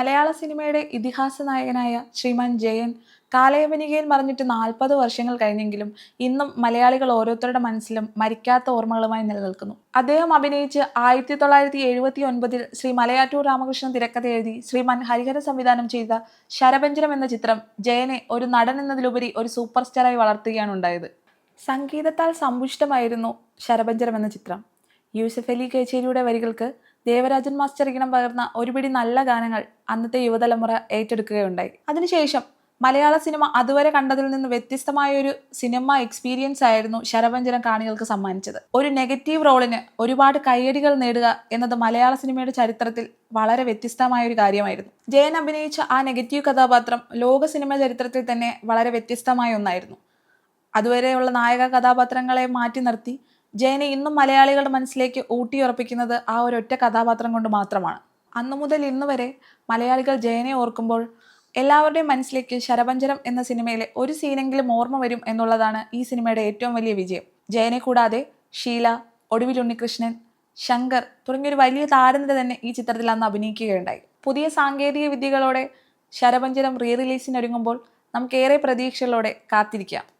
മലയാള സിനിമയുടെ ഇതിഹാസ നായകനായ ശ്രീമാൻ ജയൻ കാലയവനികയിൽ മറിഞ്ഞിട്ട് നാൽപ്പത് വർഷങ്ങൾ കഴിഞ്ഞെങ്കിലും ഇന്നും മലയാളികൾ ഓരോരുത്തരുടെ മനസ്സിലും മരിക്കാത്ത ഓർമ്മകളുമായി നിലനിൽക്കുന്നു. അദ്ദേഹം അഭിനയിച്ച് ആയിരത്തി തൊള്ളായിരത്തി എഴുപത്തി ഒൻപതിൽ ശ്രീ മലയാറ്റൂർ രാമകൃഷ്ണൻ തിരക്കഥ എഴുതി ശ്രീമാൻ ഹരിഹര സംവിധാനം ചെയ്ത ശരപഞ്ചരം എന്ന ചിത്രം ജയനെ ഒരു നടൻ എന്നതിലുപരി ഒരു സൂപ്പർ സ്റ്റാറായി വളർത്തുകയാണ് ഉണ്ടായത്. സംഗീതത്താൽ സമ്പുഷ്ടമായിരുന്നു ശരപഞ്ചരം എന്ന ചിത്രം. യൂസഫ് അലി കേച്ചേരിയുടെ വരികൾക്ക് ദേവരാജൻ മാസ്റ്റർ ഈണം പകർന്ന ഒരുപിടി നല്ല ഗാനങ്ങൾ അന്നത്തെ യുവതലമുറ ഏറ്റെടുക്കുകയുണ്ടായി. അതിനുശേഷം മലയാള സിനിമ അതുവരെ കണ്ടതിൽ നിന്ന് വ്യത്യസ്തമായ ഒരു സിനിമ എക്സ്പീരിയൻസ് ആയിരുന്നു ശരപഞ്ചരം കാണികൾക്ക് സമ്മാനിച്ചത്. ഒരു നെഗറ്റീവ് റോളിന് ഒരുപാട് കയ്യടികൾ നേടുക എന്നത് മലയാള സിനിമയുടെ ചരിത്രത്തിൽ വളരെ വ്യത്യസ്തമായ ഒരു കാര്യമായിരുന്നു. ജയൻ അഭിനയിച്ച ആ നെഗറ്റീവ് കഥാപാത്രം ലോക സിനിമ ചരിത്രത്തിൽ തന്നെ വളരെ വ്യത്യസ്തമായ ഒന്നായിരുന്നു. അതുവരെയുള്ള നായക കഥാപാത്രങ്ങളെ മാറ്റി നിർത്തി ജയനെ ഇന്നും മലയാളികളുടെ മനസ്സിലേക്ക് ഊട്ടിയുറപ്പിക്കുന്നത് ആ ഒരൊറ്റ കഥാപാത്രം കൊണ്ട് മാത്രമാണ്. അന്നു മുതൽ ഇന്ന് വരെ മലയാളികൾ ജയനെ ഓർക്കുമ്പോൾ എല്ലാവരുടെയും മനസ്സിലേക്ക് ശരപഞ്ചരം എന്ന സിനിമയിലെ ഒരു സീനെങ്കിലും ഓർമ്മ വരും എന്നുള്ളതാണ് ഈ സിനിമയുടെ ഏറ്റവും വലിയ വിജയം. ജയനെ കൂടാതെ ഷീല ഒടുവിൽ ഉണ്ണികൃഷ്ണൻ ശങ്കർ തുടങ്ങിയൊരു വലിയ താരനിര തന്നെ ഈ ചിത്രത്തിൽ അന്ന് അഭിനയിക്കുകയുണ്ടായി. പുതിയ സാങ്കേതിക വിദ്യകളോടെ ശരപഞ്ചരം റീ റിലീസിനൊരുങ്ങുമ്പോൾ നമുക്കേറെ പ്രതീക്ഷകളോടെ കാത്തിരിക്കാം.